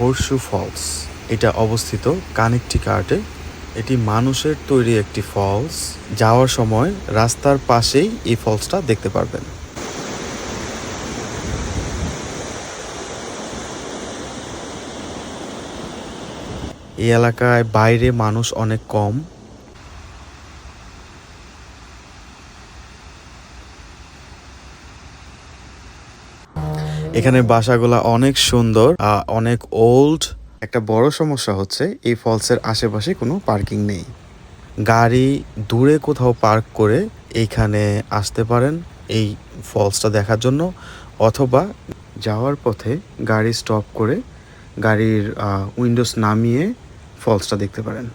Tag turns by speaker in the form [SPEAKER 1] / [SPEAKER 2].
[SPEAKER 1] হর্ষু false এটা অবস্থিত কানেকটিকার্টে এটি মানুষের তৈরি একটি ফলস যাওয়ার সময় রাস্তার পাশেই এই ফলসটা দেখতে পারবেন। এই এলাকায় বাইরে মানুষ অনেক কম। এখানে বাসাগুলা অনেক সুন্দর অনেক ওল্ড একটা বড় সমস্যা হচ্ছে, এই ফলসের আশেপাশে কোনো পার্কিং নেই। গাড়ি দূরে কোথাও পার্ক করে এইখানে আসতে পারেন এই ফলসটা দেখার জন্য, অথবা যাওয়ার পথে গাড়ি স্টপ করে গাড়ির উইন্ডোজ নামিয়ে ফলসটা দেখতে পারেন।